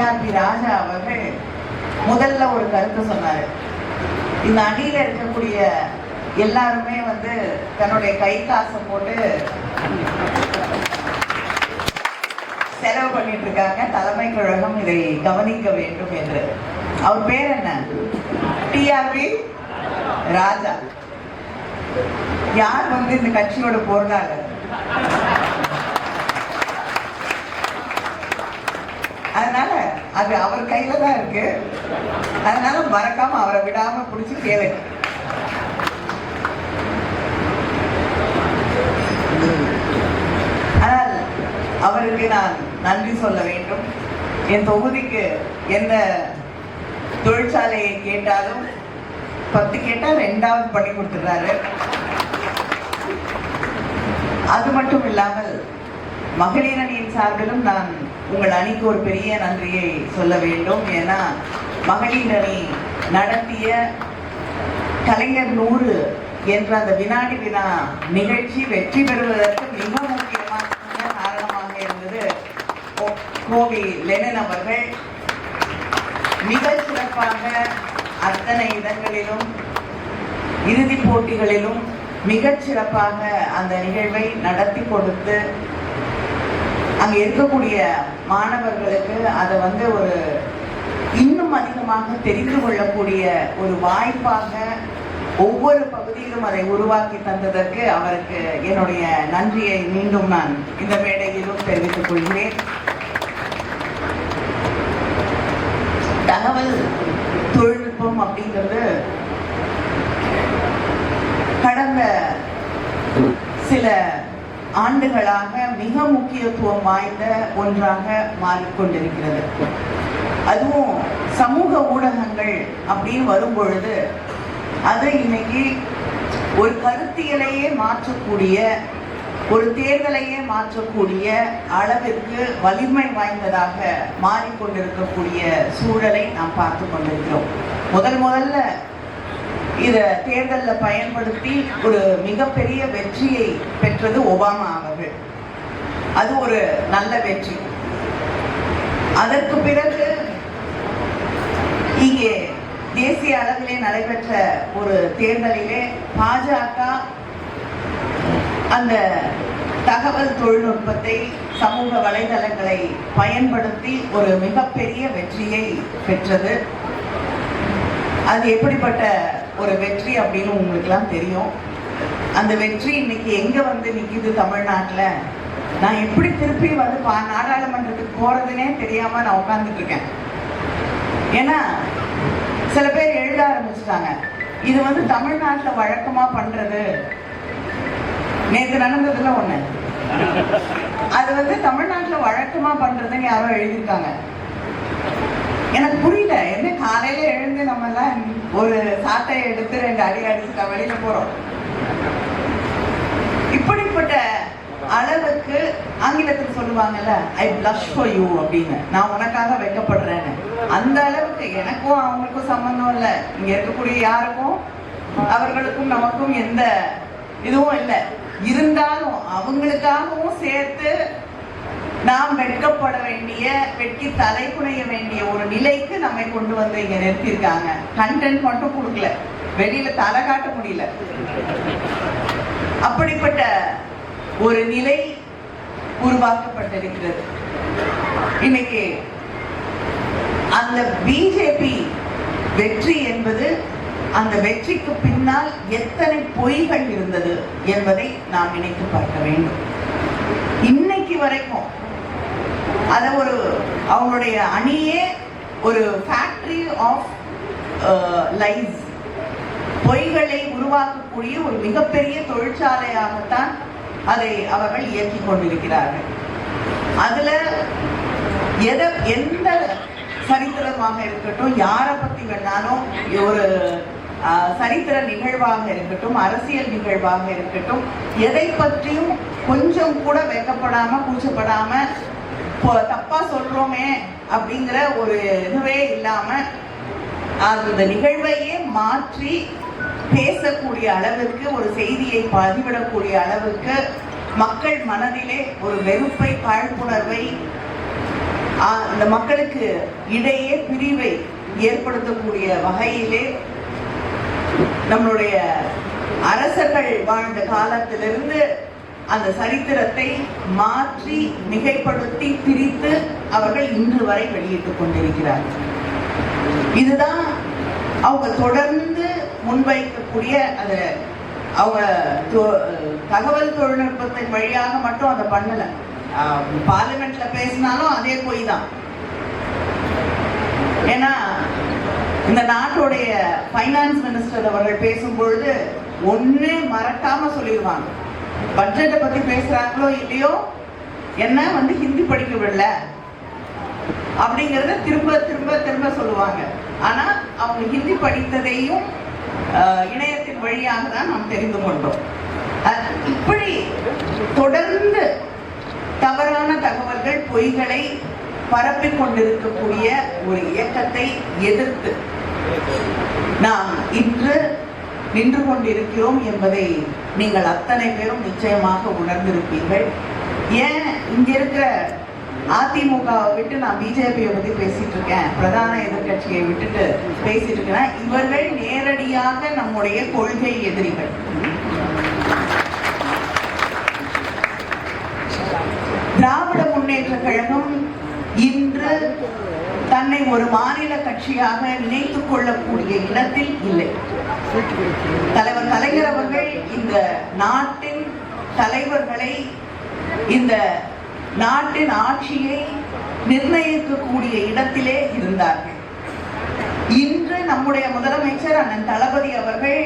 TRP ராஜா அவர்கள் முதல்ல ஒரு கருத்து சொன்னார். இந்த அணியில இருக்கக்கூடிய எல்லாருமே வந்து தன்னுடைய கை காசை போட்டு செலவு பண்ணிட்டு இருக்காங்க. தலைமை கழகம் இதை கவனிக்க வேண்டும் என்று. அவர் பேர் என்ன? டிஆர்பி ராஜா. யார் வந்து இந்த கட்சியோட பொருளாளர் அதனால அது அவர் கையில தான் இருக்கு. அதனால மறக்காம அவரை விடாம பிடிச்சி கேளுங்க ஆனால் அவருக்கு நான் நன்றி சொல்ல வேண்டும். என் தொகுதிக்கு எந்த தொழிற்சாலையை கேட்டாலும் பத்து கேட்டால் ரெண்டாவது பண்ணி கொடுத்துடுறாரு. அது மட்டும் இல்லாமல் மகளிர் அணியின் சார்பிலும் நான் உங்கள் அணிக்கு ஒரு பெரிய நன்றியை சொல்ல வேண்டும். ஏன்னா மகளிர் அணி நடத்திய கலைஞர் நூறு என்ற அந்த வினாடி வினா நிகழ்ச்சி வெற்றி பெறுவதற்கு மிக முக்கியமான காரணமாக இருந்தது. கோ- கோவி லெனின் அவர்கள். மிக சிறப்பாக அத்தனை இடங்களிலும் இறுதிப் போட்டிகளிலும் மிகச் சிறப்பாக அந்த நிகழ்வை நடத்தி கொடுத்து அங்கே இருக்கக்கூடிய மாணவர்களுக்கு அதை வந்து ஒரு இன்னும் அதிகமாக தெரிந்து கொள்ளக்கூடிய ஒரு வாய்ப்பாக ஒவ்வொரு பகுதியிலும் அதை உருவாக்கி தந்ததற்கு அவருக்கு என்னுடைய நன்றியை மீண்டும் நான் இந்த மேடையிலும் தெரிவித்துக் கொள்கிறேன். தகவல் தொழில்நுட்பம் அப்படிங்கிறது கடந்த சில ஆண்டுகளாக மிக முக்கியத்துவம் வாய்ந்த ஒன்றாக மாறிக்கொண்டிருக்கிறது. அதுவும் சமூக ஊடகங்கள் அப்படின்னு வரும் பொழுது அது இன்னைக்கு ஒரு கருத்தியலையே மாற்றக்கூடிய ஒரு தேர்தலையே மாற்றக்கூடிய அளவிற்கு வலிமை வாய்ந்ததாக மாறிக்கொண்டிருக்கக்கூடிய சூழலை நாம் பார்த்து கொண்டிருக்கிறோம். முதல் முதல்ல இதை தேர்தலில் பயன்படுத்தி ஒரு மிகப்பெரிய வெற்றியை பெற்றது ஒபாமா அவர்கள். அது ஒரு நல்ல வெற்றி. அதற்கு பிறகு இங்கே தேசிய அளவிலே நடைபெற்ற ஒரு தேர்தலிலே பாஜக அந்த தகவல் தொழில்நுட்பத்தை சமூக வலைதளங்களை பயன்படுத்தி ஒரு மிகப்பெரிய வெற்றியை பெற்றது. அது எப்படிப்பட்ட ஒரு வெற்றி அப்படின்னு உங்களுக்குலாம் தெரியும். அந்த வெற்றி இன்னைக்கு எங்க வந்து நிக்குது தமிழ்நாட்டுல? நான் எப்படி திருப்பி வந்து பா- நாடாளுமன்றத்துக்கு போகிறதுனே தெரியாம நான் உட்கார்ந்துட்டு இருக்கேன். ஏன்னா சில பேர் எழுத ஆரம்பிச்சிட்டாங்க. இது வந்து தமிழ்நாட்டுல வழக்கமா பண்றது. நேற்று நடந்ததுல ஒன்று அது வந்து தமிழ்நாட்டுல வழக்கமா பண்றதுன்னு யாரோ எழுதியிருக்காங்க. எனக்கு புரியல. காலையில எழுந்து நம்ம எல்லாம் ஒரு சாட்டையை எடுத்து ரெண்டு அடி அடிச்சுட்டா வெளியில போறோம். இப்படிப்பட்ட அளவுக்கு ஆங்கிலத்தில் சொல்லுவாங்கல்ல ஐ பிளஷ் ஃபார் யூ அப்படின்னு. நான் உனக்காக வெட்கப்படுறேன்னு அந்த அளவுக்கு எனக்கும் அவங்களுக்கும் சம்பந்தம் இல்லை. இங்க இருக்கக்கூடிய யாருக்கும் அவர்களுக்கும் நமக்கும் எந்த இதுவும் இல்லை. இருந்தாலும் அவங்களுக்காகவும் சேர்த்து நாம் வெட்கப்பட வேண்டிய வெட்கி தலை குனைய வேண்டிய ஒரு நிலைக்கு நம்மை கொண்டு வந்து இங்க நிறுத்தியிருக்காங்க. கண்டென்ட் மட்டும் கொடுக்கல. வெளியில தலை காட்ட முடியல. அப்படிப்பட்ட ஒரு நிலை உருவாக்கப்பட்டிருக்கிறது. இன்னைக்கு அந்த பிஜேபி வெற்றி என்பது அந்த வெற்றிக்கு பின்னால் எத்தனை பொய்கள் இருந்தது என்பதை நாம் நினைத்து பார்க்க வேண்டும். இன்னைக்கு வரைக்கும் அதை ஒரு அவங்களுடைய அணியே ஒரு ஃபேக்டரி ஆஃப் லைஸ் பொய்களை உருவாக்கக்கூடிய ஒரு மிகப்பெரிய தொழிற்சாலையாகத்தான் அதை அவர்கள் இயக்கிக் கொண்டிருக்கிறார்கள். அதுல எதை எந்த சரித்திரமாக இருக்கட்டும் யாரை பத்தி வேணாலும் ஒரு சரித்திர நிகழ்வாக இருக்கட்டும் அரசியல் நிகழ்வாக இருக்கட்டும் எதை பற்றியும் கொஞ்சம் கூட வெக்கப்படாம கூச்சப்படாம தப்பா சொல்றோமே அப்படிங்கிற ஒரு இதுவே இல்லாம அந்த நிகழ்வையே மாற்றி பேசக்கூடிய அளவிற்கு ஒரு செய்தியை பதிவிடக்கூடிய அளவுக்கு மக்கள் மனதிலே ஒரு வெறுப்பை காழ்ப்புணர்வை அந்த மக்களுக்கு இடையே பிரிவை ஏற்படுத்தக்கூடிய வகையிலே நம்மளுடைய அரசர்கள் வாழ்ந்த காலத்திலிருந்து அந்த சரித்திரத்தை மாற்றி மிகைப்படுத்தி பிரித்து அவர்கள் இன்று வரை வெளியிட்டுக் கொண்டிருக்கிறார்கள். இதுதான் அவங்க தொடர்ந்து முன்வைக்கக்கூடிய அந்த அவங்க தொ- தகவல் தொழில்நுட்பத்தின் வழியாக மட்டும் அதை பண்ணல. பார்லிமெண்ட்ல பேசினாலும் அதே போய் தான். ஏன்னா இந்த நாட்டுடைய ஃபைனான்ஸ் மினிஸ்டர் அவர்கள் பேசும்பொழுது ஒன்று மறக்காம சொல்லிடுவாங்க. பட்ஜெட்டை பத்தி பேசுறாங்களோ இல்லையோ என்ன வந்து ஹிந்தி படிக்க விடல? அப்படிங்கறத திரும்ப திரும்ப திரும்ப சொல்லுவாங்க. ஆனா அவங்க ஹிந்தி படித்ததையும் இணையத்தின் வழியாக தான் நாம் தெரிந்து கொண்டோம். இப்படி தொடர்ந்து தவறான தகவல்கள் பொய்களை பரப்பிக் கொண்டிருக்கக்கூடிய ஒரு இயக்கத்தை எதிர்த்து நாம் இன்று நின்று கொண்டிருக்கிறோம் என்பதை நீங்கள் அத்தனை பேரும் நிச்சயமாக உணர்ந்திருப்பீர்கள். ஏன் இங்க இருக்கிற அதிமுகவை விட்டு நான் பிஜேபியை பத்தி பேசிட்டு இருக்கேன். பிரதான எதிர்க்கட்சியை விட்டுட்டு பேசிட்டு இருக்கேன். இவர்கள் நேரடியாக நம்முடைய கொள்கை எதிரிகள். திராவிட முன்னேற்ற கழகம் இன்று தன்னை ஒரு மாநில கட்சியாக நினைத்துக் கொள்ளக்கூடிய இடத்தில் இல்லை. தலைவர் கலைஞர் அவர்கள் இந்த நாட்டின் தலைவர்களை இந்த நாட்டின் ஆட்சியை நிர்ணயிக்கக்கூடிய இடத்திலே இருந்தார்கள். இன்று நம்முடைய முதலமைச்சர் அண்ணன் தளபதி அவர்கள்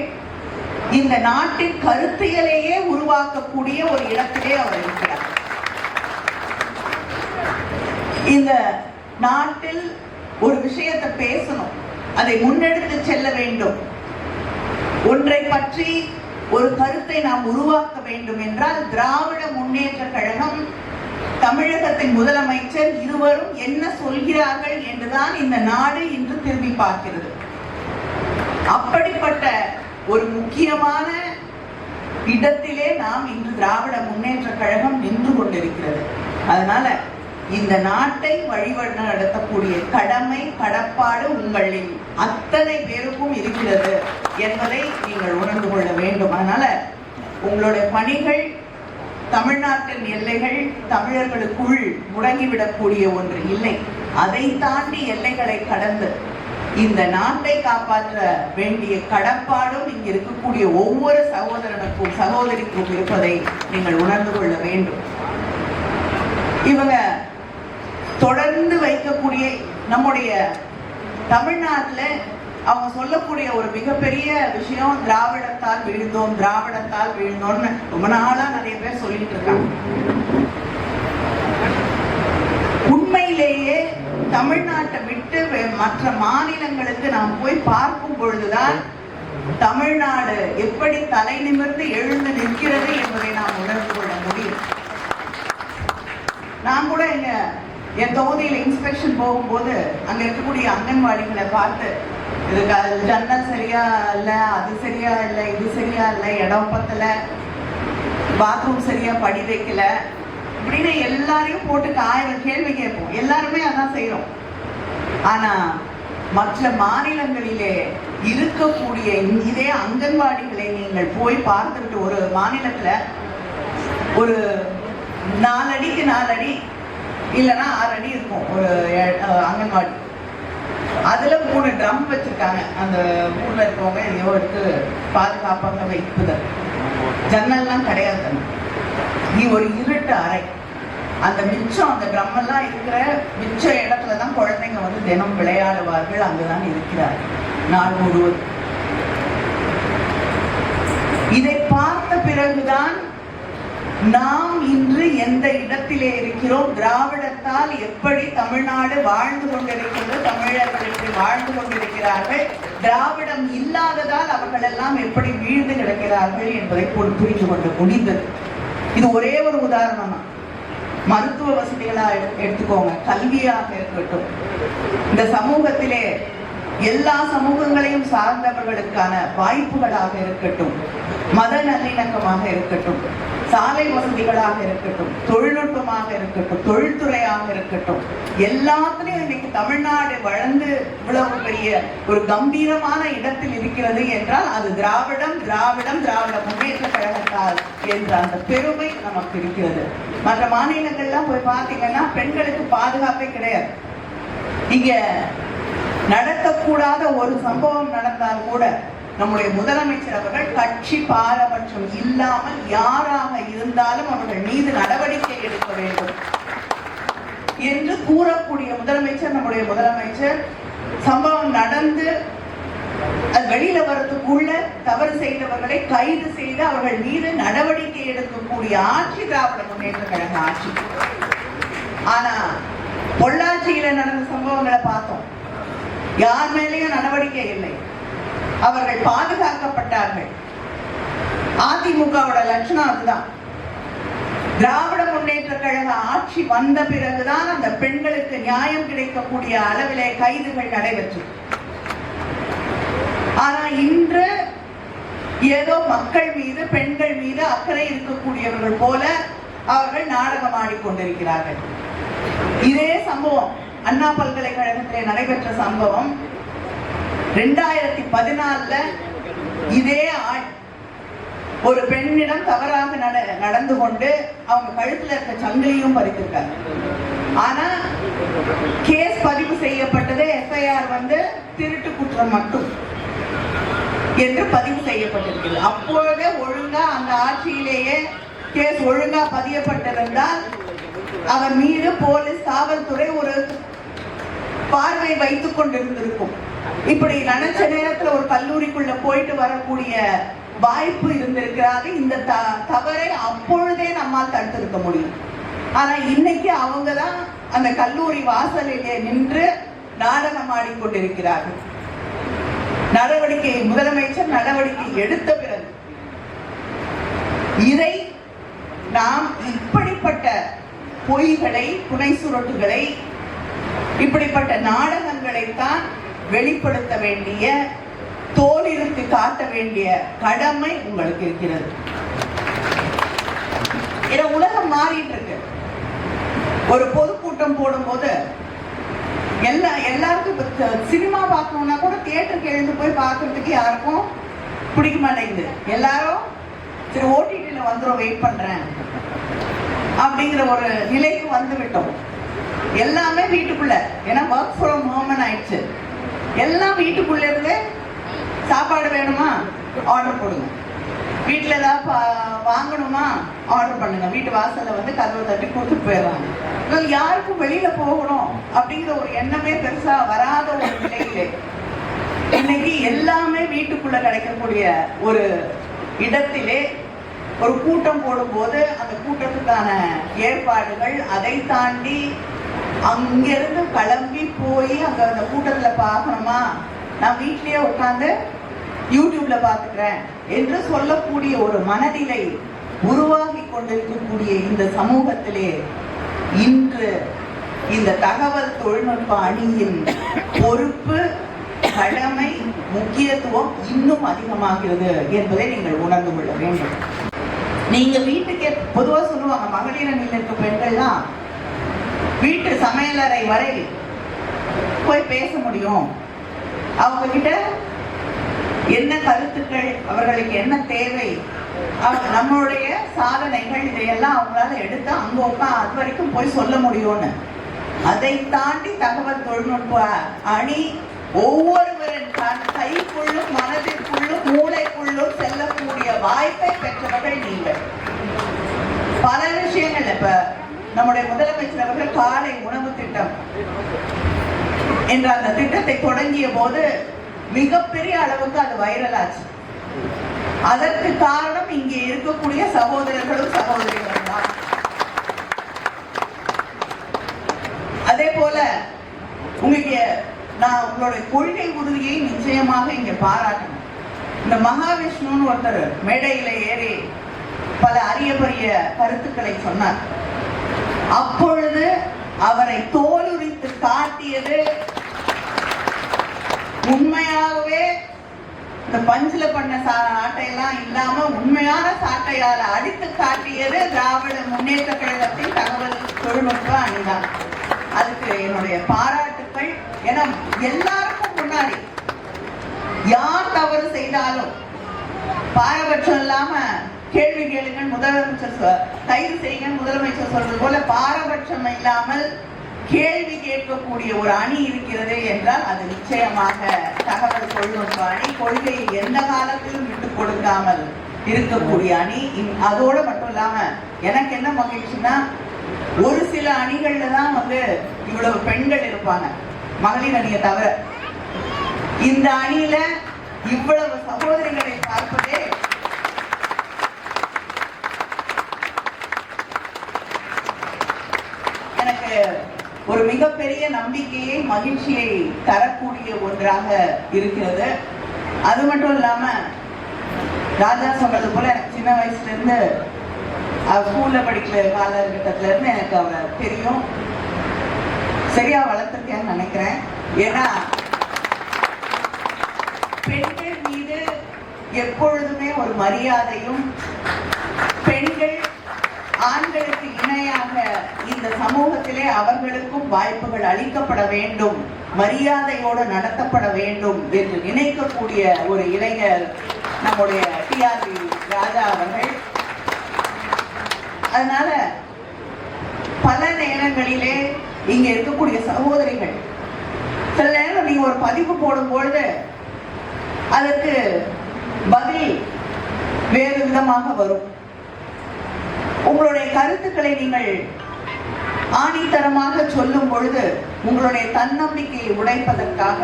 இந்த நாட்டின் கருத்தியலையே உருவாக்கக்கூடிய ஒரு இடத்திலே அவர் இருக்கிறார். இந்த நாட்டில் ஒரு விஷயத்தை பேசணும். அதை முன்னெடுத்து செல்ல வேண்டும். ஒன்றை பற்றி ஒரு கருத்தை நாம் உருவாக்க வேண்டும் என்றால் திராவிட முன்னேற்ற கழகம் தமிழகத்தின் முதலமைச்சர் இருவரும் என்ன சொல்கிறார்கள் என்றுதான் இந்த நாடு இன்று திரும்பி பார்க்கிறது. அப்படிப்பட்ட ஒரு முக்கியமான இடத்திலே நாம் இன்று திராவிட முன்னேற்ற கழகம் நின்று கொண்டிருக்கிறது. அதனால இந்த நாட்டை வழிவழி நடத்தக்கூடிய கடமை கடப்பாடு உங்களின் அத்தனை பேருக்கும் இருக்கிறது என்பதை நீங்கள் உணர்ந்து கொள்ள வேண்டும். அதனால உங்களுடைய பணிகள் தமிழ்நாட்டின் எல்லைகள் தமிழர்களுக்குள் முடங்கிவிடக்கூடிய ஒன்று இல்லை. அதை தாண்டி எல்லைகளை கடந்து இந்த நாட்டை காப்பாற்ற வேண்டிய கடப்பாடும் இங்கு இருக்கக்கூடிய ஒவ்வொரு சகோதரனுக்கும் சகோதரிக்கும் இருப்பதை நீங்கள் உணர்ந்து கொள்ள வேண்டும். இவங்க தொடர்ந்து வைக்கக்கூடிய நம்முடைய தமிழ்நாட்டில் அவங்க சொல்லக்கூடிய ஒரு மிகப்பெரிய விஷயம் திராவிடத்தால் வீழ்ந்தோம் திராவிடத்தால் வீழ்ந்தோம்னு ரொம்ப நாளா நிறைய பேர் சொல்லிட்டு இருக்காங்க. உண்மையிலேயே தமிழ்நாட்டை விட்டு மற்ற மாநிலங்களுக்கு நாம் போய் பார்க்கும் பொழுதுதான் தமிழ்நாடு எப்படி தலை நிமிர்ந்து எழுந்து நிற்கிறது என்பதை நாம் உணர்ந்து கொள்ள முடியும். நான் கூட எங்க என் தொகுதியில் இன்ஸ்பெக்ஷன் போகும்போது அங்கே இருக்கக்கூடிய அங்கன்வாடிகளை பார்த்து இதுக்கு அது ஜன்னல் சரியா இல்லை அது சரியா இல்லை இது சரியா இல்லை இடம் பத்தலை பாத்ரூம் சரியா படி வைக்கல இப்படின்னு எல்லாரையும் போட்டு ஆயிரம் கேள்வி கேட்போம். எல்லாருமே அதான் செய்கிறோம் ஆனால் மற்ற மாநிலங்களிலே இருக்கக்கூடிய இதே அங்கன்வாடிகளை நீங்கள் போய் பார்த்துக்கிட்டு ஒரு மாநிலத்தில் ஒரு நாலடிக்கு நாலடி இல்லைன்னா ஆறு அடி இருக்கும். ஒரு அங்கன்வாடி. அதில் மூணு ட்ரம் வச்சுருக்காங்க. அந்த ஊரில் இருக்கவங்க எதையோ எடுத்து பாதுகாப்பாக வைப்புதல் ஜன்னல்லாம் கிடையாது நீ ஒரு இருட்டு அறை. அந்த மிச்சம் அந்த ட்ரம்மெல்லாம் இருக்கிற மிச்ச இடத்துல தான் குழந்தைங்க வந்து தினம் விளையாடுவார்கள். அங்குதான் இருக்கிறார்கள். நாள் முழுவதும். இதை பார்த்த பிறகுதான் நாம் இன்று எந்த இடத்திலே இருக்கிறோம்? திராவிடத்தால் எப்படி தமிழ்நாடு வாழ்ந்து கொண்டிருக்கிறது தமிழர்கள் எப்படி வாழ்ந்து கொண்டிருக்கிறார்கள்? திராவிடம் இல்லாததால் அவர்கள் எல்லாம் எப்படி வீழ்ந்து கிடக்கிறார்கள் என்பதை புரிந்து கொண்டு முடிந்தது. இது ஒரே ஒரு உதாரணம். தான் மருத்துவ வசதிகளா எடு- எடுத்துக்கோங்க. கல்வியாக இருக்கட்டும். இந்த சமூகத்திலே எல்லா சமூகங்களையும் சார்ந்தவர்களுக்கான வாய்ப்புகளாக இருக்கட்டும் மத நல்லிணக்கமாக இருக்கட்டும் சாலை வசதிகளாக இருக்கட்டும் தொழில்நுட்பமாக இருக்கட்டும் தொழில்துறையாக இருக்கட்டும் எல்லாத்துலயும் இன்னைக்கு தமிழ்நாடு வளர்ந்து இவ்வளவு பெரிய ஒரு கம்பீரமான இடத்தில் இருக்கிறது என்றால் அது திராவிடம் திராவிடம் திராவிட முன்னேற்ற கழகத்தால் என்ற அந்த பெருமை நமக்கு இருக்கிறது. மற்ற மாநிலங்கள்லாம் போய் பார்த்தீங்கன்னா பெண்களுக்கு பாதுகாப்பே கிடையாது. இங்க நடக்கக்கூடாத ஒரு சம்பவம் நடந்தால் கூட நம்முடைய முதலமைச்சர் அவர்கள் கட்சி பாரபட்சம் இல்லாமல் யாராக இருந்தாலும் அவர்கள் மீது நடவடிக்கை எடுக்க வேண்டும் என்று கூறக்கூடிய முதலமைச்சர் நம்முடைய முதலமைச்சர் சம்பவம் நடந்து அது வெளியில வர்றதுக்குள்ள தவறு செய்தவர்களை கைது செய்து அவர்கள் மீது நடவடிக்கை எடுக்கக்கூடிய ஆட்சி திராவிட முன்னேற்ற கழக ஆட்சி. ஆனா பொள்ளாச்சியில நடந்த சம்பவங்களை பார்த்தோம். யார் மேலேயும் நடவடிக்கை இல்லை. அவர்கள் பாதுகாக்கப்பட்டார்கள். அதிமுகவோட லட்சணம் அதுதான். திராவிட முன்னேற்ற கழக ஆட்சி வந்த பிறகுதான் அந்த பெண்களுக்கு நியாயம் கிடைக்கக்கூடிய அளவிலே கைதுகள் நடைபெற்றது ஆனா இன்று ஏதோ மக்கள் மீது பெண்கள் மீது அக்கறை இருக்கக்கூடியவர்கள் போல அவர்கள் நாடகம் ஆடிக்கொண்டிருக்கிறார்கள் இதே சம்பவம். அண்ணா பல்கலைக்கழகத்திலே நடைபெற்ற சம்பவம். ரெண்டாயிரத்தி பதினாலுல இதே ஆண் ஒரு பெண்ணிடம் தவறாக நட நடந்து கொண்டு அவங்க கழுத்துல இருக்க சங்கிலியும் பறித்திருக்காங்க. ஆனா கேஸ் பதிவு செய்யப்பட்டது எஃப்ஐஆர் வந்து திருட்டு குற்றம் மட்டும் என்று பதிவு செய்யப்பட்டிருக்கிறது அப்பொழுதே ஒழுங்கா அந்த ஆட்சியிலேயே கேஸ் ஒழுங்கா பதியப்பட்டிருந்தால் அவர் மீது போலீஸ் காவல்துறை ஒரு பார்வை வைத்துக் கொண்டிருந்திருக்கும். இப்படி நினைச்ச நேரத்துல ஒரு கல்லூரிக்குள்ள போயிட்டு வரக்கூடிய வாய்ப்பு இருந்திருக்கிறாரு இந்த த- தவறை அப்பொழுதே நம்மால் தடுத்திருக்க முடியும். ஆனா இன்னைக்கு அவங்க தான் அந்த கல்லூரி வாசலிலே நின்று நாடகம் ஆடிக்கொண்டிருக்கிறார்கள் நடவடிக்கை முதலமைச்சர் நடவடிக்கை எடுத்த பிறகு இதை நாம் இப்படிப்பட்ட பொய்களை புனை சுரட்டுகளை இப்படிப்பட்ட நாடகங்களைத்தான் வெளிப்படுத்த வேண்டிய தோலிருக்கு காட்ட வேண்டிய கடமை உங்களுக்கு இருக்கிறது. ஏன்னா உலகம் மாறிட்டு இருக்கு ஒரு பொதுக்கூட்டம் போடும்போது எல்லா எல்லாருக்கும் சினிமா பார்க்கணும்னா கூட தியேட்டருக்கு எழுந்து போய் பார்க்கறதுக்கு யாருக்கும் பிடிக்க மாட்டேங்குது. எல்லாரும் சரி ஓடிடியில் வந்துடும் வெயிட் பண்றேன் அப்படிங்கிற ஒரு நிலைக்கு வந்து விட்டோம் எல்லாமே வீட்டுக்குள்ள. ஏன்னா ஒர்க் ஃப்ரம் ஹோம்னு ஆயிடுச்சு. எல்லாம் வீட்டுக்குள்ள இருந்து சாப்பாடு வேணுமா? ஆர்டர் போடுங்க. வீட்டில் ஏதாவது பா- வாங்கணுமா? ஆர்டர் பண்ணுங்க. வீட்டு வாசல்ல வந்து கதவை தட்டி கொடுத்துட்டு போயிடுவாங்க யாருக்கும் வெளியில போகணும் அப்படிங்கிற ஒரு எண்ணமே பெருசா வராத ஒரு நிலையிலே. இன்னைக்கு எல்லாமே வீட்டுக்குள்ள கிடைக்கக்கூடிய ஒரு இடத்திலே ஒரு கூட்டம் போடும்போது அந்த கூட்டத்துக்கான ஏற்பாடுகள் அதை தாண்டி அங்கிருந்து கிளம்பி போய் அங்க அந்த கூட்டத்துல பார்க்கணுமா? நான் வீட்லயே உட்காந்து யூடியூப்ல பார்த்துக்கிறேன் என்று சொல்லக்கூடிய ஒரு மனநிலை உருவாகி கொண்டிருக்கக்கூடிய இந்த சமூகத்திலே இன்று இந்த தகவல் தொழில்நுட்ப அணியின் பொறுப்பு கடமை முக்கியத்துவம் இன்னும் அதிகமாகிறது என்பதை நீங்கள் உணர்ந்து கொள்ள வேண்டும். நீங்க வீட்டுக்கே பொதுவா சொல்லுவாங்க மகளிர் அணியில் இருக்க பெண்கள்லாம் வீட்டு சமையலறை வரை போய் பேச முடியும். அவங்க கிட்ட என்ன கருத்துக்கள் அவர்களுக்கு என்ன தேவை அவங்க நம்மளுடைய சாதனைகள் இதையெல்லாம் அவங்களால எடுத்து அங்க உட்கா அது வரைக்கும் போய் சொல்ல முடியும்னு. அதை தாண்டி தகவல் தொழில்நுட்ப அணி ஒவ்வொருவரின் தன் கைக்குள்ளும் மனதிற்குள்ளும் மூளைக்குள்ளும் செல்லக்கூடிய வாய்ப்பை பெற்றவர்கள் நீங்கள். பல விஷயங்கள் இப்ப நம்முடைய முதலமைச்சர் அவர்கள் காலை உணவு திட்டம் என்ற அந்த திட்டத்தை தொடங்கிய போது மிகப்பெரிய அளவுக்கு அது வைரல் ஆச்சு அதற்கு காரணம் இங்கே இருக்கக்கூடிய சகோதரர்களும் சகோதரிகளும் தான் அதே போல உங்களுக்கு நான் உங்களுடைய கொள்கை உறுதியை நிச்சயமாக இங்க பாராட்டணும். இந்த மகாவிஷ்ணுன்னு ஒருத்தர் மேடையில ஏறி பல அரிய பெரிய கருத்துக்களை சொன்னார். அப்பொழுது அவரை தோலுரித்து காட்டியது உண்மையாகவே இந்த பஞ்சில பண்ண சா ஆட்டையெல்லாம் இல்லாம உண்மையான சாட்டையால அடித்து காட்டியது திராவிட முன்னேற்ற கழகத்தின் தகவல் தொழில்நுட்ப அணிதான். அதுக்கு என்னுடைய பாராட்டுக்கள். ஏன்னா எல்லாருக்கும் முன்னாடி யார் தவறு செய்தாலும் பாரபட்சம் இல்லாம கேள்வி கேளுங்கள். முதலமைச்சர் தயவு கைது செய்யுங்கள். முதலமைச்சர் சொல்றது போல பாரபட்சம் இல்லாமல் கேள்வி கேட்கக்கூடிய ஒரு அணி இருக்கிறது என்றால் அது நிச்சயமாக தகவல் தொழில்நுட்ப அணி. கொள்கையை எந்த காலத்திலும் விட்டுக் கொடுக்காமல் இருக்கக்கூடிய அணி. அதோடு அதோட மட்டும் இல்லாம எனக்கு என்ன மகிழ்ச்சின்னா ஒரு சில அணிகள்ல தான் வந்து இவ்வளவு பெண்கள் இருப்பாங்க. மகளிர் அணியை தவிர. இந்த அணியில இவ்வளவு சகோதரிகளை பார்ப்பதே எனக்கு ஒரு மிகப்பெரிய நம்பிக்கையை மகிழ்ச்சியை தரக்கூடிய ஒன்றாக இருக்கிறது. அது மட்டும் இல்லாம ராஜா சொன்னது போல எனக்கு சின்ன வயசுல இருந்து ஸ்கூல்ல படிக்கிற காலகட்டத்துல இருந்து எனக்கு அவர் தெரியும். சரியா வளர்த்துருக்கேன்னு நினைக்கிறேன். ஏன்னா பெண்கள் மீது எப்பொழுதுமே ஒரு மரியாதையும் பெண்கள் ஆண்களுக்கு இணையாக இந்த சமூகத்திலே அவர்களுக்கும் வாய்ப்புகள் அளிக்கப்பட வேண்டும் மரியாதையோடு நடத்தப்பட வேண்டும் என்று நினைக்கக்கூடிய ஒரு இளைஞர் நம்முடைய டிஆர்பி ராஜா அவர்கள். அதனால பல நேரங்களிலே இங்க இருக்கக்கூடிய சகோதரிகள் சில நேரம் நீங்க ஒரு பதிவு போடும் பொழுது அதற்கு பதில் வேறு விதமாக வரும். உங்களுடைய கருத்துக்களை நீங்கள் ஆணித்தரமாக சொல்லும் பொழுது உங்களுடைய தன்னம்பிக்கையை உடைப்பதற்காக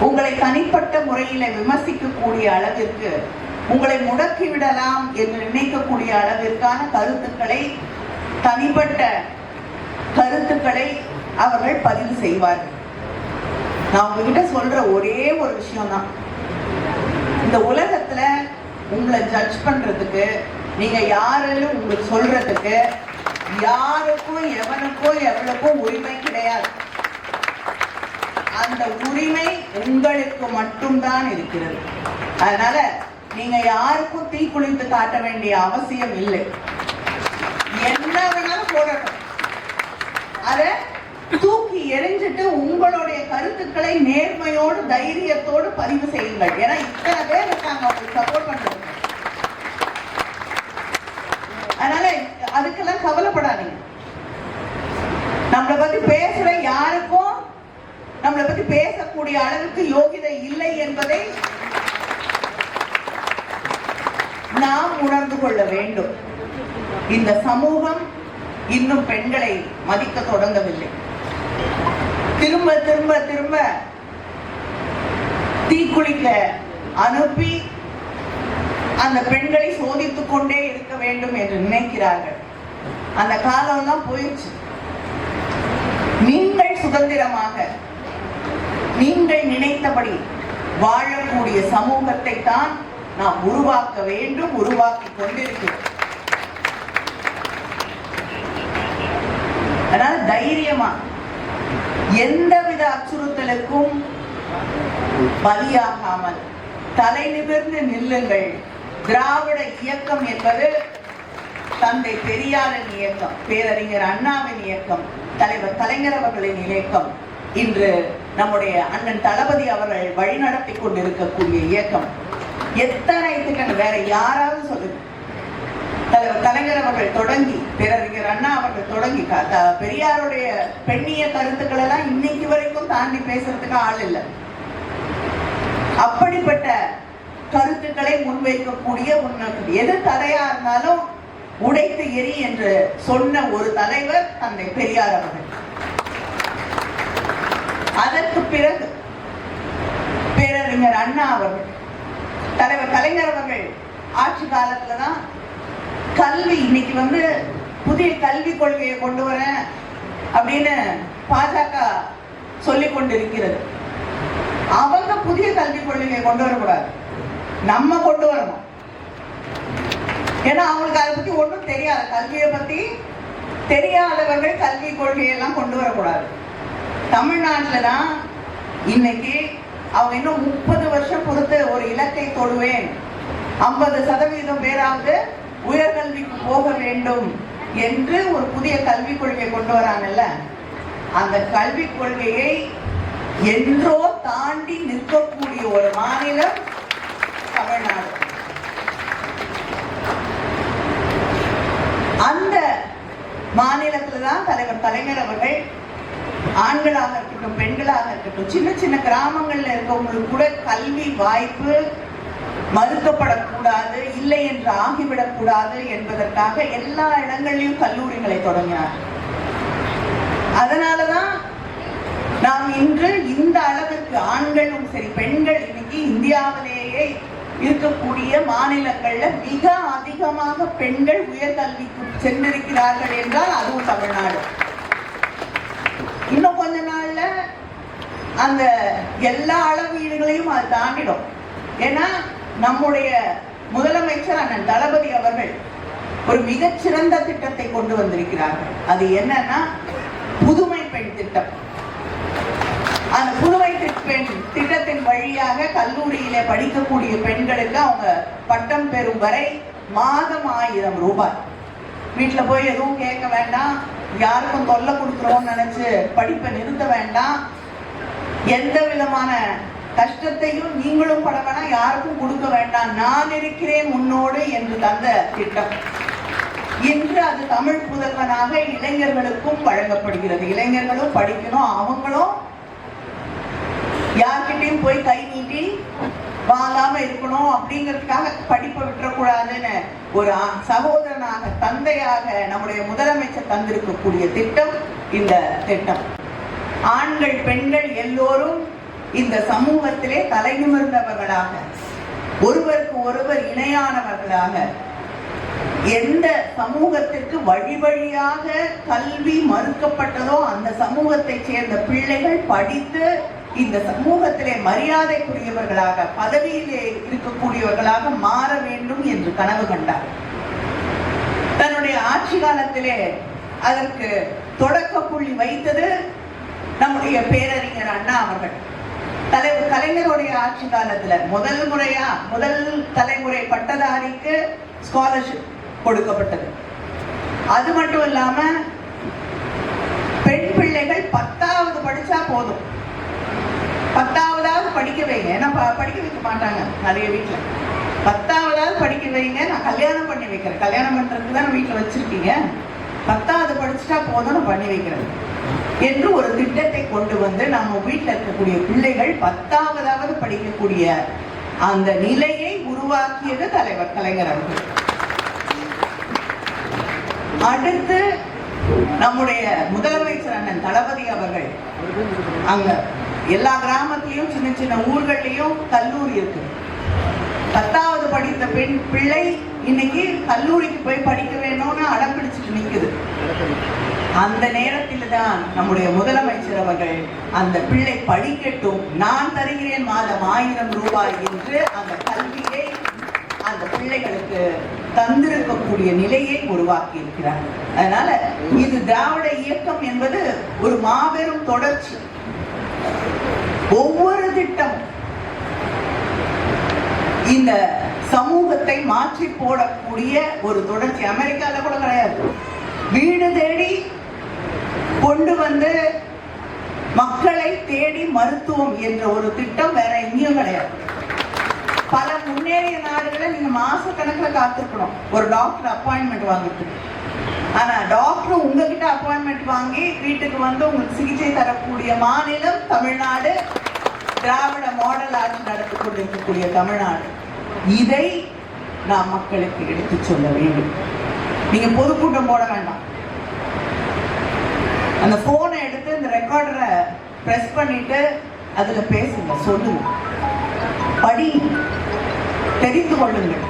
உங்களை தனிப்பட்ட முறையில விமர்சிக்கக்கூடிய அளவிற்கு உங்களை முடக்கிவிடலாம் என்று நினைக்கக்கூடிய அளவிற்கான கருத்துக்களை தனிப்பட்ட கருத்துக்களை அவர்கள் பதிவு செய்வார்கள். நான் உங்ககிட்ட சொல்ற ஒரே ஒரு விஷயம் தான் இந்த உலகத்துல உங்களை ஜட்ஜ் பண்றதுக்கு நீங்க யாருன்னு உங்களுக்கு சொல்றதுக்கு யாருக்கும் எவனுக்கும் எவனுக்கும் உரிமை கிடையாது. அந்த உரிமை உங்களுக்கு மட்டும்தான் இருக்கிறது. அதனால நீங்க யாருக்கும் தீக்குளித்து காட்ட வேண்டிய அவசியம் இல்லை. என்ன வேணாலும் போடணும் அத தூக்கி எரிஞ்சிட்டு உங்களுடைய கருத்துக்களை நேர்மையோடு தைரியத்தோடு பதிவு செய்யுங்கள். ஏன்னா இத்தனை பேர் இருக்காங்க உங்களுக்கு சப்போர்ட் பண்றது அதனால அதுக்கெல்லாம் கவலைப்படாதீங்க. நம்மளை பத்தி பேசுற யாருக்கும் நம்மளை பத்தி பேசக்கூடிய அளவுக்கு யோகிதை இல்லை என்பதை நாம் உணர்ந்து கொள்ள வேண்டும். இந்த சமூகம் இன்னும் பெண்களை மதிக்க தொடங்கவில்லை. திரும்ப திரும்ப திரும்ப தீக்குளிக்க அனுப்பி அந்த பெண்களை சோதித்துக் கொண்டே இருக்க வேண்டும் என்று நினைக்கிறார்கள். அந்த காலம்லாம் போயிடுச்சு. நீங்கள் சுதந்திரமாக நீங்கள் நினைத்தபடி வாழக்கூடிய சமூகத்தை தான் நாம் உருவாக்க வேண்டும் உருவாக்கி கொண்டிருக்கிறோம். அதனால தைரியமா எந்தவித அச்சுறுத்தலுக்கும் பலியாகாமல் தலை நிமிர்ந்து நில்லுங்கள். திராவிட இயக்கம் என்பது தந்தை பெரியாரின் இயக்கம் பேரறிஞர் அண்ணாவின் இயக்கம் தலைவர் கலைஞர் அவர்களின் இயக்கம் இன்று நம்முடைய அண்ணன் தளபதி அவர்கள் வழிநடத்தி கொண்டிருக்கக்கூடிய இயக்கம். எத்தனை திட்டங்கள் வேற யாராவது சொல்லுங்க. தலைவர் கலைஞர் அவர்கள் தொடங்கி பேரறிஞர் அண்ணா அவர்கள் தொடங்கி பெரியாருடைய பெண்ணிய கருத்துக்கள் எல்லாம் இன்னைக்கு வரைக்கும் தாண்டி பேசுறதுக்கு ஆள் இல்லை. அப்படிப்பட்ட கருத்துக்களை முன்வைக்கக்கூடிய உனக்கு எது தடையா இருந்தாலும் உடைத்து எரி என்று சொன்ன ஒரு தலைவர் தந்தை பெரியார் அவர்கள். அதற்கு பிறகு பேரறிஞர் அண்ணா அவர்கள் தலைவர் கலைஞர் அவர்கள் ஆட்சி காலத்துல தான் கல்வி இன்னைக்கு வந்து புதிய கல்விக் கொள்கையை கொண்டு வரேன் அப்படின்னு பாஜக சொல்லிக் கொண்டிருக்கிறது. அவங்க புதிய கல்விக் கொள்கையை கொண்டு வரக்கூடாது. நம்ம கொண்டு வரணும். ஏன்னா அவங்களுக்கு அதை பற்றி ஒன்றும் தெரியாது. கல்வியை பற்றி தெரியாதவர்கள் கல்வி கொள்கையெல்லாம் கொண்டு வரக்கூடாது. தமிழ்நாட்டில் தான் இன்னைக்கு அவங்க இன்னும் முப்பது வருஷம் பொறுத்து ஒரு இலக்கை தொடுவேன். ஐம்பது சதவீதம் பேராவது உயர்கல்விக்கு போக வேண்டும் என்று ஒரு புதிய கல்விக் கொள்கை கொண்டு வராங்கல்ல? அந்த கல்விக் கொள்கையை என்றோ தாண்டி நிற்கக்கூடிய ஒரு மாநிலம் தமிழ்நாடு. அந்த மாநிலத்துல தான் தலைவர் கலைஞர் அவர்கள் ஆண்களாக இருக்கட்டும் பெண்களாக இருக்கட்டும் சின்ன சின்ன கிராமங்கள்ல இருக்கவங்களுக்கு கூட கல்வி வாய்ப்பு மறுக்கப்படக்கூடாது இல்லை என்று ஆகிவிடக்கூடாது என்பதற்காக எல்லா இடங்கள்லையும் கல்லூரிகளை தொடங்கினார். அதனாலதான் நாம் இன்று இந்த அளவிற்கு ஆண்களும் சரி பெண்கள் இன்னைக்கு இந்தியாவிலேயே இருக்கக்கூடிய மாநிலங்கள்ல மிக அதிகமாக பெண்கள் உயர்கல்விக்கு சென்றிருக்கிறார்கள் என்றால் அதுவும் தமிழ்நாடு. இன்னும் கொஞ்ச நாள்ல அந்த எல்லா அளவீடுகளையும் அது தாண்டிடும். ஏன்னா நம்முடைய முதலமைச்சர் அண்ணன் தளபதி அவர்கள் ஒரு மிகச்சிறந்த திட்டத்தை கொண்டு வந்திருக்கிறார்கள். அது என்னன்னா புதுமை பெண் திட்டம். அந்த புதுமை பெண் திட்டத்தின் வழியாக கல்லூரியிலே படிக்கக்கூடிய பெண்களுக்கு அவங்க பட்டம் பெறும் வரை மாதம் ஆயிரம் ரூபாய். வீட்டுல போய் எதுவும் கேட்க வேண்டாம். யாருக்கும் தொல்லை கொடுக்குறோம்னு நினைச்சு படிப்பை நிறுத்த வேண்டாம். எந்த விதமான கஷ்டத்தையும் நீங்களும் பட வேணாம் யாருக்கும் கொடுக்க வேண்டாம். நான் இருக்கிறேன் உன்னோடு என்று தந்த திட்டம். இன்று அது தமிழ் புதல்வனாக இளைஞர்களுக்கும் வழங்கப்படுகிறது. இளைஞர்களும் படிக்கணும் அவங்களும் யார்கிட்டயும் போய் கை நீட்டி வாங்காம இருக்கணும் அப்படிங்கிறதுக்காக படிப்பை விட்டுறக்கூடாதுன்னு ஒரு சகோதரனாக தந்தையாக நம்முடைய முதலமைச்சர் தந்திருக்கக்கூடிய திட்டம் இந்த திட்டம். ஆண்கள் பெண்கள் எல்லோரும் இந்த சமூகத்திலே தலை நிமிர்ந்தவர்களாக ஒருவருக்கு ஒருவர் இணையானவர்களாக எந்த சமூகத்திற்கு வழி வழியாக கல்வி மறுக்கப்பட்டதோ அந்த சமூகத்தைச் சேர்ந்த பிள்ளைகள் படித்து இந்த சமூகத்திலே மரியாதைக்குரியவர்களாக பதவியிலே இருக்கக்கூடியவர்களாக மாற வேண்டும் என்று கனவு கண்டார். தன்னுடைய ஆட்சி காலத்திலே அதற்கு தொடக்க புள்ளி வைத்தது நம்முடைய பேரறிஞர் அண்ணா அவர்கள். தலைவர் கலைஞருடைய ஆட்சி காலத்துல முதல் முறையா முதல் தலைமுறை பட்டதாரிக்கு ஸ்காலர்ஷிப் கொடுக்கப்பட்டது. அது மட்டும் இல்லாம பெண் பிள்ளைகள் பத்தாவது படிச்சா போதும். பத்தாவதாவது படிக்க வைங்க. ஏன்னா படிக்க வைக்க மாட்டாங்க நிறைய வீட்டில் பத்தாவதாவது படிக்க வைங்க. நான் கல்யாணம் பண்ணி வைக்கிறேன். கல்யாணம் பண்ணுறதுக்கு தான் வீட்டில் வச்சிருக்கீங்க. பத்தாவது படிச்சுட்டா போதும் நான் பண்ணி வைக்கிறேன். என்று ஒரு திட்டத்தை கொண்டு வந்து நம்ம வீட்டில் இருக்கக்கூடிய பிள்ளைகள் பத்தாவதாவது படிக்கக்கூடிய அந்த நிலையை உருவாக்கியது தலைவர் கலைஞர் அவர்கள். அடுத்து நம்முடைய முதலமைச்சர் அண்ணன் தளபதி அவர்கள் அங்க எல்லா கிராமத்திலையும் சின்ன சின்ன ஊர்கள்லையும் கல்லூரி இருக்கு. பத்தாவது படித்த பெண் பிள்ளை இன்னைக்கு கல்லூரிக்கு போய் படிக்க வேணும்னு அடம்பிடிச்சிட்டு நிற்குது நிக்குது. அந்த நேரத்தில் தான் நம்முடைய முதலமைச்சர் அவர்கள் அந்த பிள்ளை படிக்கட்டும் நான் தருகிறேன் மாதம் ஆயிரம் ரூபாய் என்று அந்த கல்வியை அந்த பிள்ளைகளுக்கு தந்திருக்கக்கூடிய நிலையை உருவாக்கி இருக்கிறார் அதனால இது திராவிட இயக்கம் என்பது ஒரு மாபெரும் தொடர்ச்சி. ஒவ்வொரு திட்டம். இந்த சமூகத்தை மாற்றி போடக்கூடிய ஒரு தொடர்ச்சி அமெரிக்கால கூட கிடையாது. வீடு தேடி கொண்டு வந்து மக்களை தேடி மருத்துவம் என்ற ஒரு திட்டம் வேற எங்கேயும் கிடையாது. பல முன்னேறிய நாடுகளை நீங்க மாச கணக்குல காத்திருக்கணும். ஒரு டாக்டர் அப்பாயின்மெண்ட் வாங்கிட்டு. ஆனா டாக்டர் உங்ககிட்ட அப்பாயின்மெண்ட் வாங்கி வீட்டுக்கு வந்து உங்களுக்கு சிகிச்சை தரக்கூடிய மாநிலம் தமிழ்நாடு. திராவிட மாடல் ஆட்சி நடத்தி கொண்டிருக்கக்கூடிய தமிழ்நாடு. இதை நாம் மக்களுக்கு எடுத்து சொல்ல வேண்டும். நீங்க பொதுக்கூட்டம் போட வேண்டாம். அந்த போனை எடுத்து இந்த ரெக்கார்டரை பிரஸ் பண்ணிட்டு அதுல பேசுங்க சொல்லுங்க. படி தெரிந்து கொள்ளுங்கள்.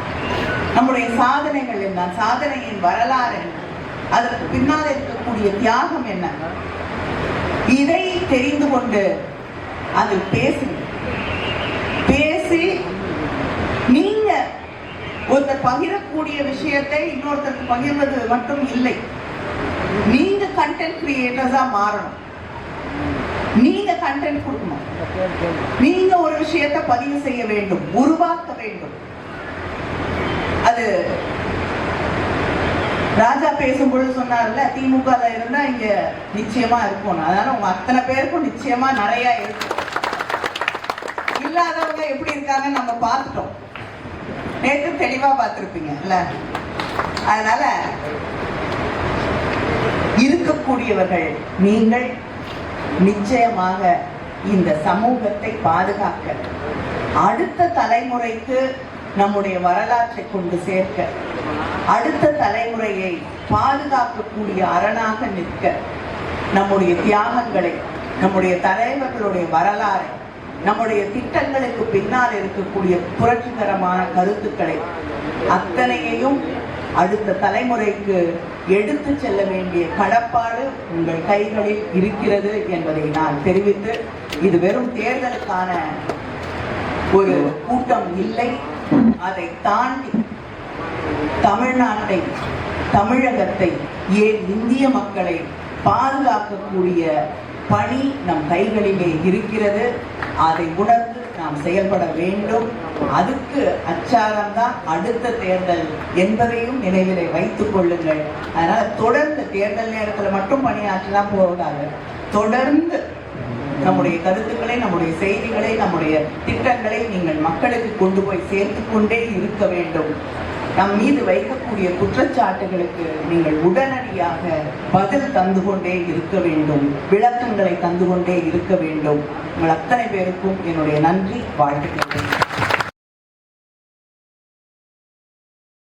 நம்முடைய சாதனைகள் என்ன? சாதனையின் வரலாறு என்ன? அதற்கு பின்னால் இருக்கக்கூடிய தியாகம் என்ன? இதை தெரிந்து கொண்டு அதில் பேசுங்க. பேசி நீங்க ஒருத்தர் பகிரக்கூடிய விஷயத்தை இன்னொருத்தருக்கு பகிர்வது மட்டும் இல்லை. நீங்க கண்டென்ட் கிரியேட்டர்ஸா மாறணும். நீங்க கண்டென்ட் கொடுக்கணும். நீங்க ஒரு விஷயத்தை பதிவு செய்ய வேண்டும் உருவாக்க வேண்டும். அது ராஜா பேசும்பொழுது சொன்னார்ல திமுக இருந்தால் இருந்தா இங்க நிச்சயமா இருக்கும் அதனால உங்க அத்தனை பேருக்கும் நிச்சயமா நிறைய இருக்கும் இல்லாதவங்க எப்படி இருக்காங்கன்னு நம்ம பார்த்துட்டோம். நேற்று தெளிவா பார்த்துருப்பீங்க இல்ல? அதனால இருக்கக்கூடியவர்கள் நீங்கள் நிச்சயமாக இந்த சமூகத்தை பாதுகாக்க அடுத்த தலைமுறைக்கு நம்முடைய வரலாற்றை கொண்டு சேர்க்க. அடுத்த தலைமுறையை பாதுகாக்கக்கூடிய அரணாக நிற்க. நம்முடைய தியாகங்களை நம்முடைய தலைவர்களுடைய வரலாறை நம்முடைய திட்டங்களுக்கு பின்னால் இருக்கக்கூடிய புரட்சிகரமான கருத்துக்களை அத்தனையையும் அடுத்த தலைமுறைக்கு எடுத்து செல்ல வேண்டிய கடப்பாடு உங்கள் கைகளில் இருக்கிறது என்பதை நான் தெரிவித்து இது வெறும் தேர்தலுக்கான ஒரு கூட்டம் இல்லை. அதை தாண்டி தமிழ்நாட்டை தமிழகத்தை ஏன் இந்திய மக்களை பாதுகாக்கக்கூடிய பணி நம் கைகளிலே இருக்கிறது. அதை உணர்ந்து நாம் செயல்பட வேண்டும். அதுக்கு அச்சாரம் தான் அடுத்த தேர்தல் என்பதையும் நினைவிலே வைத்துக் கொள்ளுங்கள். அதனால தொடர்ந்து தேர்தல் நேரத்தில் மட்டும் பணியாற்றினா போகாது தொடர்ந்து நம்முடைய கருத்துக்களை நம்முடைய செய்திகளை நம்முடைய திட்டங்களை நீங்கள் மக்களுக்கு கொண்டு போய் சேர்த்து கொண்டே இருக்க வேண்டும். நம் மீது வைக்கக்கூடிய குற்றச்சாட்டுகளுக்கு நீங்கள் உடனடியாக பதில் தந்து கொண்டே இருக்க வேண்டும். விளக்கங்களை தந்து கொண்டே இருக்க வேண்டும். உங்கள் அத்தனை பேருக்கும் என்னுடைய நன்றி வாழ்த்துக்கள்.